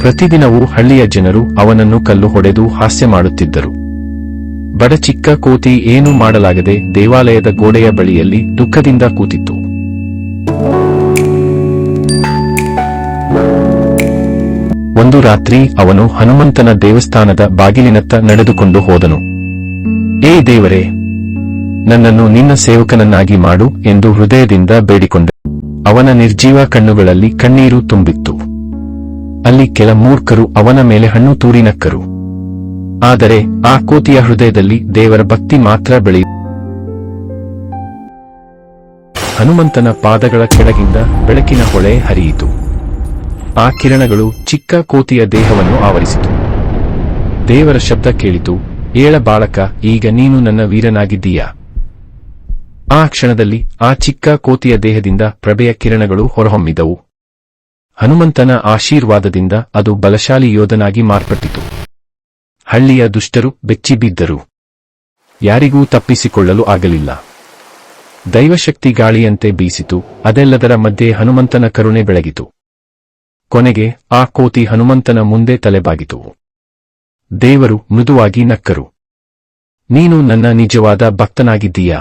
ಪ್ರತಿದಿನವೂ ಹಳ್ಳಿಯ ಜನರು ಅವನನ್ನು ಕಲ್ಲು ಹೊಡೆದು ಹಾಸ್ಯ ಮಾಡುತ್ತಿದ್ದರು. ಬಡ ಚಿಕ್ಕ ಕೋತಿ ಏನೂ ಮಾಡಲಾಗದೆ ದೇವಾಲಯದ ಗೋಡೆಯ ಬಳಿಯಲ್ಲಿ ದುಃಖದಿಂದ ಕೂತಿತ್ತು. ಒಂದು ರಾತ್ರಿ ಅವನು ಹನುಮಂತನ ದೇವಸ್ಥಾನದ ಬಾಗಿಲಿನತ್ತ ನಡೆದುಕೊಂಡು ಹೋದನು. ಏ ದೇವರೇ, ನನ್ನನ್ನು ನಿನ್ನ ಸೇವಕನನ್ನಾಗಿ ಮಾಡು ಎಂದು ಹೃದಯದಿಂದ ಬೇಡಿಕೊಂಡೆ. ಅವನ ನಿರ್ಜೀವ ಕಣ್ಣುಗಳಲ್ಲಿ ಕಣ್ಣೀರು ತುಂಬಿತ್ತು. ಅಲ್ಲಿ ಕೆಲ ಮೂರ್ಖರು ಅವನ ಮೇಲೆ ಹಣ್ಣು ತೂರಿ ನಕ್ಕರು. ಆದರೆ ಆ ಕೋತಿಯ ಹೃದಯದಲ್ಲಿ ದೇವರ ಭಕ್ತಿ ಮಾತ್ರ ಬೆಳೆಯ ಹನುಮಂತನ ಪಾದಗಳ ಕೆಳಗಿಂದ ಬೆಳಕಿನ ಹೊಳೆ ಹರಿಯಿತು. ಆ ಕಿರಣಗಳು ಚಿಕ್ಕ ಕೋತಿಯ ದೇಹವನ್ನು ಆವರಿಸಿತು. ದೇವರ ಶಬ್ದ ಕೇಳಿತು, ಏಳ ಬಾಳಕ ಈಗ ನೀನು ನನ್ನ ವೀರನಾಗಿದ್ದೀಯಾ? ಆ ಕ್ಷಣದಲ್ಲಿ ಆ ಚಿಕ್ಕ ಕೋತಿಯ ದೇಹದಿಂದ ಪ್ರಭೆಯ ಕಿರಣಗಳು ಹೊರಹೊಮ್ಮಿದವು. ಹನುಮಂತನ ಆಶೀರ್ವಾದದಿಂದ ಅದು ಬಲಶಾಲಿ ಯೋಧನಾಗಿ ಮಾರ್ಪಟ್ಟಿತು. ಹಳ್ಳಿಯ ದುಷ್ಟರು ಬೆಚ್ಚಿಬಿದ್ದರು. ಯಾರಿಗೂ ತಪ್ಪಿಸಿಕೊಳ್ಳಲು ಆಗಲಿಲ್ಲ. ದೈವಶಕ್ತಿ ಗಾಳಿಯಂತೆ ಬೀಸಿತು, ಅದೆಲ್ಲದರ ಮಧ್ಯೆ ಹನುಮಂತನ ಕರುಣೆ ಬೆಳಗಿತು. ಕೊನೆಗೆ ಆ ಕೋತಿ ಹನುಮಂತನ ಮುಂದೆ ತಲೆಬಾಗಿತು. ದೇವರು ಮೃದುವಾಗಿ ನಕ್ಕರು. ನೀನು ನನ್ನ ನಿಜವಾದ ಭಕ್ತನಾಗಿದ್ದೀಯಾ?